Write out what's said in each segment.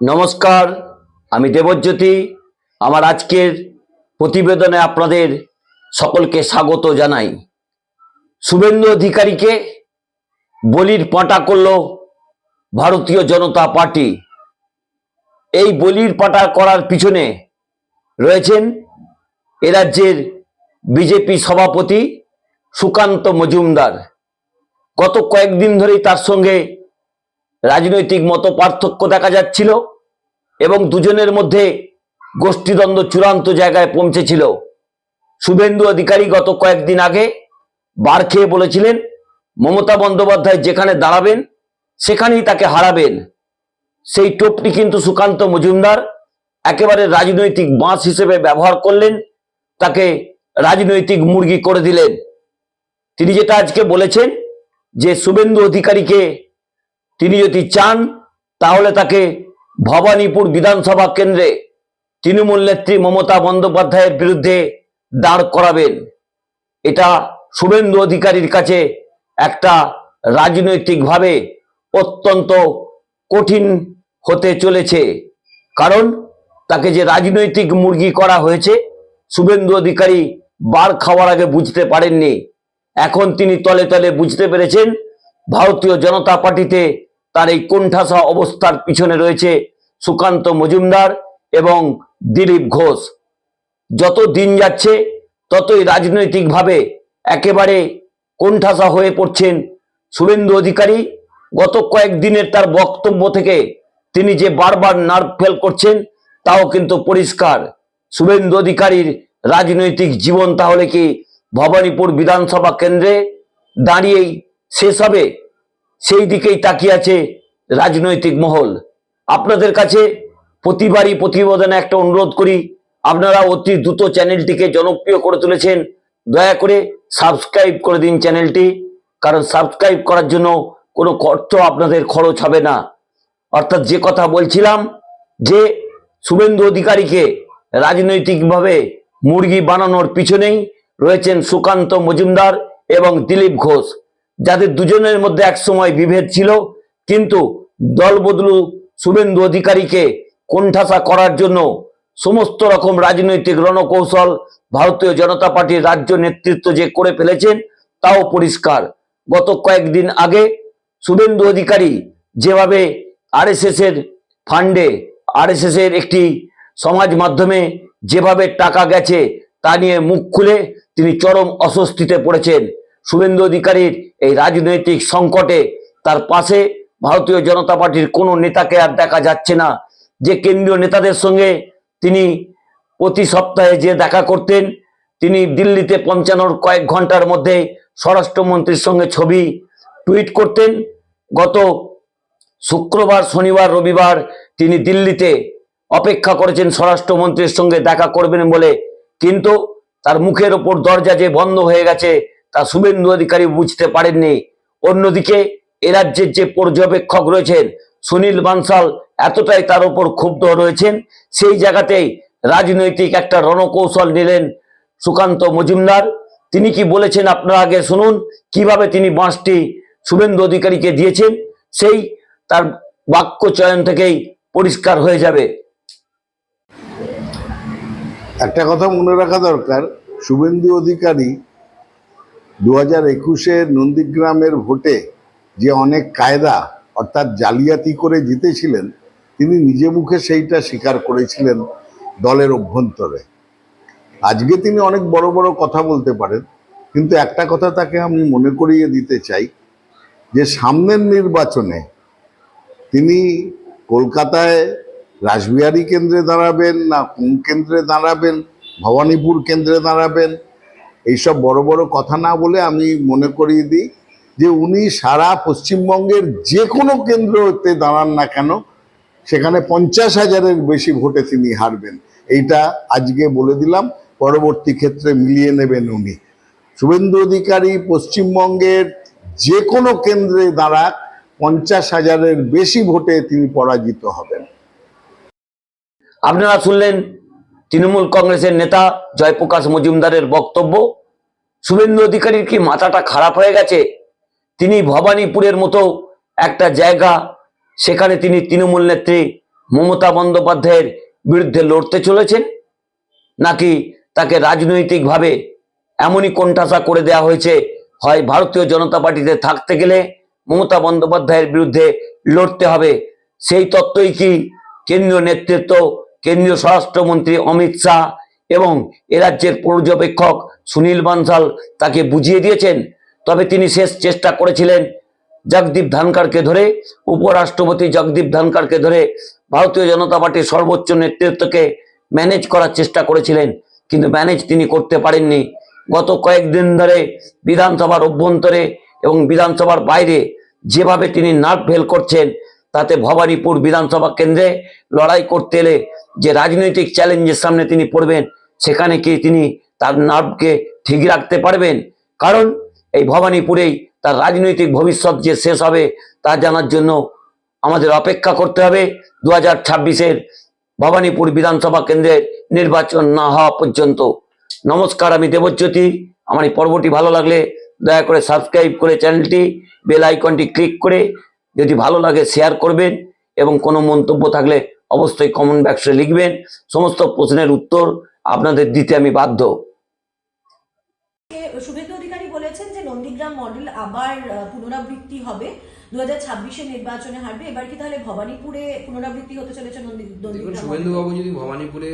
নমস্কার, আমি দেবজ্যোতি। আমার আজকের প্রতিবেদনে আপনাদের সকলকে স্বাগত জানাই। শুভেন্দু অধিকারীকে বলির পাঁটা করল ভারতীয় জনতা পার্টি। এই বলির পাঁটা করার পিছনে রয়েছেন এ রাজ্যের বিজেপি সভাপতি সুকান্ত মজুমদার। গত কয়েকদিন ধরেই তার সঙ্গে রাজনৈতিক মত পার্থক্য দেখা যাচ্ছিল এবং দুজনের মধ্যে গোষ্ঠীদ্বন্দ্ব চূড়ান্ত জায়গায় পৌঁছেছিল। শুভেন্দু অধিকারী গত কয়েকদিন আগে বার খেয়ে বলেছিলেন, মমতা বন্দ্যোপাধ্যায় যেখানে দাঁড়াবেন, সেখানেই তাকে হারাবেন। সেই টোপটি কিন্তু সুকান্ত মজুমদার একেবারে রাজনৈতিক বাঁশ হিসেবে ব্যবহার করলেন, তাকে রাজনৈতিক মুরগি করে দিলেন। তিনি যেটা আজকে বলেছেন যে, শুভেন্দু অধিকারীকে তিনি যদি চান, তাহলে তাকে ভবানীপুর বিধানসভা কেন্দ্রে তৃণমূল নেত্রী মমতা বন্দ্যোপাধ্যায়ের বিরুদ্ধে দাঁড় করাবেন। এটা শুভেন্দু অধিকারীর কাছে একটা রাজনৈতিকভাবে অত্যন্ত কঠিন হতে চলেছে। কারণ তাকে যে রাজনৈতিক মুরগি করা হয়েছে, শুভেন্দু অধিকারী বার খাওয়ার আগে বুঝতে পারেননি। এখন তিনি তলে তলে বুঝতে পেরেছেন, ভারতীয় জনতা পার্টিতে তার এই কোণঠাসা অবস্থার পিছনে রয়েছে সুকান্ত মজুমদার এবং দিলীপ ঘোষ। যত দিন যাচ্ছে, ততই রাজনৈতিকভাবে একেবারে কোণঠাসা হয়ে পড়ছেন শুভেন্দু অধিকারী। গত কয়েকদিনের তার বক্তব্য থেকে তিনি যে বারবার নার্ভ ফেল করছেন, তাও কিন্তু পরিষ্কার। শুভেন্দু অধিকারীর রাজনৈতিক জীবন তাহলে কি ভবানীপুর বিধানসভা কেন্দ্রে দাঁড়িয়েই শেষ হবে? সেই দিকেই তাকিয়ে আছে রাজনৈতিক মহল। আপনাদের কাছে প্রতিবারই প্রতিবেদনে একটা অনুরোধ করি, আপনারা অতি দ্রুত চ্যানেলটিকে জনপ্রিয় করে তুলেছেন। দয়া করে সাবস্ক্রাইব করে দিন চ্যানেলটি, কারণ সাবস্ক্রাইব করার জন্য কোনো অর্থ আপনাদের খরচ হবে না। অর্থাৎ যে কথা বলছিলাম, যে শুভেন্দু অধিকারীকে রাজনৈতিকভাবে মুরগি বানানোর পিছনেই রয়েছেন সুকান্ত মজুমদার এবং দিলীপ ঘোষ। যাদের দুজনের মধ্যে একসময় বিভেদ ছিল, কিন্তু দল বদলু শুভেন্দু অধিকারীকে কোণঠাসা করার জন্য সমস্ত রকম রাজনৈতিক রণকৌশল ভারতীয় জনতা পার্টির রাজ্য নেতৃত্ব যে করে ফেলেছেন, তাও পরিষ্কার। গত কয়েকদিন আগে শুভেন্দু অধিকারী যেভাবে আরএসএস এর ফান্ডে আরএসএস এর একটি সমাজ মাধ্যমে যেভাবে টাকা গেছে তা নিয়ে মুখ খুলে তিনি চরম অস্বস্তিতে পড়েছেন। শুভেন্দু অধিকারীর এই রাজনৈতিক সংকটে তার পাশে ভারতীয় জনতা পার্টির কোনো নেতাকে আর দেখা যাচ্ছে না। যে কেন্দ্রীয় নেতাদের সঙ্গে তিনি প্রতি সপ্তাহে যে দেখা করতেন, তিনি দিল্লিতে পৌঁছানোর কয়েক ঘণ্টার মধ্যে স্বরাষ্ট্রমন্ত্রীর সঙ্গে ছবি টুইট করতেন। গত শুক্রবার, শনিবার, রবিবার তিনি দিল্লিতে অপেক্ষা করেছেন স্বরাষ্ট্রমন্ত্রীর সঙ্গে দেখা করবেন বলে। কিন্তু তার মুখের ওপর দরজা যে বন্ধ হয়ে গেছে তা শুভেন্দু অধিকারী বুঝতে পারেননি। অন্যদিকে রাজ্যের যে পর্যবেক্ষক রয়েছেন সুনীল বানসাল, এতটাই তার উপর ক্ষুব্ধ রয়েছেন। সেই জায়গাতেই রাজনৈতিক একটা রণকৌশল নিলেন সুকান্ত মজুমদার। তিনি কি বলেছেন আপনারা আগে শুনুন, কীভাবে তিনি বাঁশটি শুভেন্দু অধিকারীকে দিয়েছেন, সেই তার বাক্য চয়ন থেকেই পরিষ্কার হয়ে যাবে। একটা কথা মনে রাখা দরকার, শুভেন্দু অধিকারী দু হাজার একুশের নন্দীগ্রামের ভোটে যে অনেক কায়দা, অর্থাৎ জালিয়াতি করে জিতেছিলেন, তিনি নিজে মুখে সেইটা স্বীকার করেছিলেন দলের অভ্যন্তরে। আজকে তিনি অনেক বড় বড় কথা বলতে পারেন, কিন্তু একটা কথা তাকে আমি মনে করিয়ে দিতে চাই, যে সামনের নির্বাচনে তিনি কলকাতায় রাসবিহারী কেন্দ্রে দাঁড়াবেন না কোন কেন্দ্রে দাঁড়াবেন, ভবানীপুর কেন্দ্রে দাঁড়াবেন এইসব বড় বড় কথা না বলে আমি মনে করিয়ে দিই যে উনি সারা পশ্চিমবঙ্গের যে কোনো কেন্দ্রতে দাঁড়ান না কেন, সেখানে পঞ্চাশ হাজারের বেশি ভোটে তিনি হারবেন। এইটা আজকে বলে দিলাম, পরবর্তী ক্ষেত্রে মিলিয়ে নেবেন উনি। শুভেন্দু অধিকারী পশ্চিমবঙ্গের যে কোনো কেন্দ্রে দাঁড়াক, পঞ্চাশ হাজারের বেশি ভোটে তিনি পরাজিত হবেন। আপনারা শুনলেন তৃণমূল কংগ্রেসের নেতা জয়প্রকাশ মজুমদারের বক্তব্য, শুভেন্দু অধিকারীর কি মাথাটা খারাপ হয়ে গেছে? তিনি ভবানীপুরের মতো একটা জায়গা, সেখানে তিনি তৃণমূল নেত্রী মমতা বন্দ্যোপাধ্যায়ের বিরুদ্ধে লড়তে চলেছেন? নাকি তাকে রাজনৈতিকভাবে এমনই কোণঠাসা করে দেওয়া হয়েছে? হয় ভারতীয় জনতা পার্টিতে থাকতে গেলে মমতা বন্দ্যোপাধ্যায়ের বিরুদ্ধে লড়তে হবে? সেই তত্ত্বই কি কেন্দ্রীয় নেতৃত্ব কেন্দ্রীয় স্বরাষ্ট্রমন্ত্রী অমিত শাহ এবং এ রাজ্যের পর্যবেক্ষক সুনীল বানসাল তাকে বুঝিয়ে দিয়েছেন। তবে তিনি শেষ চেষ্টা করেছিলেন জগদীপ ধানকারকে ধরে, উপরাষ্ট্রপতি জগদীপ ধানকারকে ধরে ভারতীয় জনতা পার্টির সর্বোচ্চ নেতৃত্বকে ম্যানেজ করার চেষ্টা করেছিলেন, কিন্তু ম্যানেজ তিনি করতে পারেননি। গত কয়েকদিন ধরে বিধানসভার অভ্যন্তরে এবং বিধানসভার বাইরে যেভাবে তিনি নার্ভ ফেল করছেন তাতে ভবানীপুর বিধানসভা কেন্দ্রে লড়াই করতে এলে যে রাজনৈতিক চ্যালেঞ্জের সামনে তিনি পড়বেন, সেখানে কি তিনি তার নার্ভকে ঠিক রাখতে পারবেন? কারণ এই ভবানীপুরেই তার রাজনৈতিক ভবিষ্যৎ যে শেষ হবে তা জানার জন্য আমাদের অপেক্ষা করতে হবে। দু হাজার ছাব্বিশের ভবানীপুর বিধানসভা কেন্দ্রের নির্বাচন না হওয়া পর্যন্ত। নমস্কার, আমি দেবজ্যোতি। আমার এই পর্বটি ভালো লাগলে দয়া করে সাবস্ক্রাইব করে চ্যানেলটি, বেল আইকনটি ক্লিক করে যদি ভালো লাগে শেয়ার করবেন এবং কোনো মন্তব্য থাকলে অবশ্যই কমেন্ট বক্সে লিখবেন। সমস্ত প্রশ্নের উত্তর আপনাদের দিতে আমি বাধ্য। শুভেন্দু অধিকারী বলেছেন যে নন্দীগ্রাম মডেল আবার পুনরাবৃত্তি হবে। দু হাজার ছাব্বিশের নির্বাচনে হারবে। এবার কি তাহলে ভবানীপুরে পুনরাবৃত্তি হতে চলেছে শুভেন্দু বাবু যদি ভবানীপুরে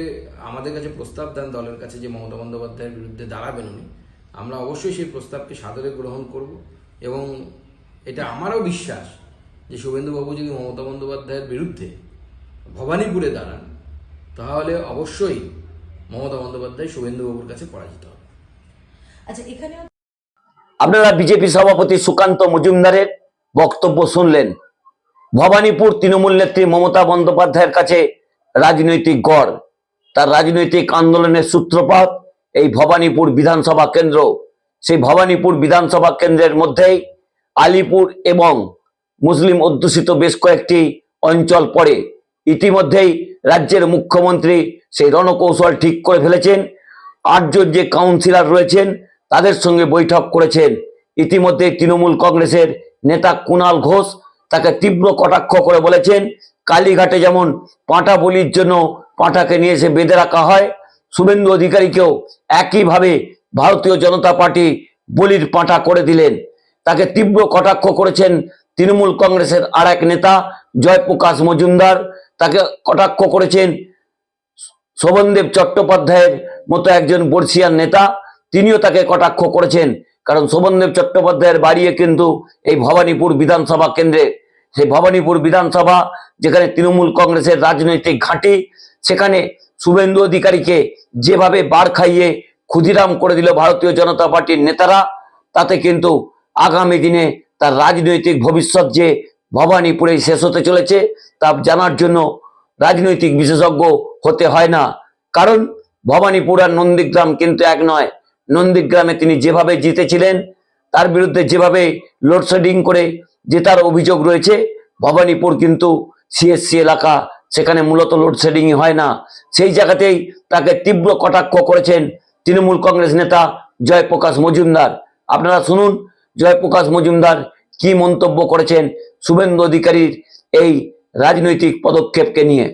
আমাদের কাছে প্রস্তাব দেন দলের কাছে যে মমতা বন্দ্যোপাধ্যায়ের বিরুদ্ধে দাঁড়াবেন উনি আমরা অবশ্যই সেই প্রস্তাবকে সাদরে গ্রহণ করব এবং এটা আমারও বিশ্বাস যে শুভেন্দু বাবু যদি মমতা বন্দ্যোপাধ্যায়ের বিরুদ্ধে ভবানীপুরে দাঁড়ান তাহলে অবশ্যই মমতা বন্দ্যোপাধ্যায় শুভেন্দু বাবুর কাছে পরাজিত হবে। আচ্ছা এখানে আপনারা বিজেপি সভাপতি সুকান্ত মজুমদারের বক্তব্য শুনলেন। ভবানীপুর তৃণমূল নেত্রী মমতা বন্দ্যোপাধ্যায়ের কাছে রাজনৈতিক গড় তার রাজনৈতিক আন্দোলনের সূত্রপাত এই ভবানীপুর বিধানসভা কেন্দ্র। সেই ভবানীপুর বিধানসভা কেন্দ্রের মধ্যেই আলিপুর এবং মুসলিম অধ্যুষিত বেশ কয়েকটি অঞ্চল পড়ে। ইতিমধ্যেই রাজ্যের মুখ্যমন্ত্রী সেই রণকৌশল ঠিক করে ফেলেছেন। আটজন যে কাউন্সিলর রয়েছেন, তাদের সঙ্গে বৈঠক করেছেন। ইতিমধ্যে তৃণমূল কংগ্রেসের নেতা কুণাল ঘোষ তাকে তীব্র কটাক্ষ করে বলেছেন, কালীঘাটে যেমন পাঁঠা বলির জন্য পাঁঠাকে নিয়ে এসে বেঁধে রাখা হয়, শুভেন্দু অধিকারীকেও একইভাবে ভারতীয় জনতা পার্টি বলির পাঁঠা করে দিলেন। তাকে তীব্র কটাক্ষ করেছেন তৃণমূল কংগ্রেসের আর এক নেতা জয়প্রকাশ মজুমদার, তাকে কটাক্ষ করেছেন শোভনদেব চট্টোপাধ্যায়ের মতো একজন বর্ষিয়ান নেতা। তিনিও তাকে কটাক্ষ করেছেন, কারণ শোভনদেব চট্টোপাধ্যায়ের বাড়িয়ে কিন্তু এই ভবানীপুর বিধানসভা কেন্দ্রে, সেই ভবানীপুর বিধানসভা, যেখানে তৃণমূল কংগ্রেসের রাজনৈতিক ঘাঁটি, সেখানে শুভেন্দু অধিকারীকে যেভাবে বার খাইয়ে ক্ষুদিরাম করে দিল ভারতীয় জনতা পার্টির নেতারা, তাতে কিন্তু আগামী দিনে তার রাজনৈতিক ভবিষ্যৎ যে ভবানীপুরেই শেষ হতে চলেছে, তা জানার জন্য রাজনৈতিক বিশেষজ্ঞ হতে হয় না। কারণ ভবানীপুর আর নন্দীগ্রাম কিন্তু এক নয়। নন্দীগ্রামে তিনি যেভাবে জিতেছিলেন, তার বিরুদ্ধে যেভাবে লোডশেডিং করে জেতার অভিযোগ রয়েছে, ভবানীপুর কিন্তু সিএসসি এলাকা সেখানে মূলত লোডশেডিংই হয় না। সেই জায়গাতেই তাকে তীব্র কটাক্ষ করেছেন তৃণমূল কংগ্রেস নেতা জয়প্রকাশ মজুমদার। আপনারা শুনুন জয়প্রকাশ মজুমদার কি মন্তব্য করেছেন শুভেন্দু অধিকারীর এই রাজনৈতিক পদক্ষেপকে নিয়ে?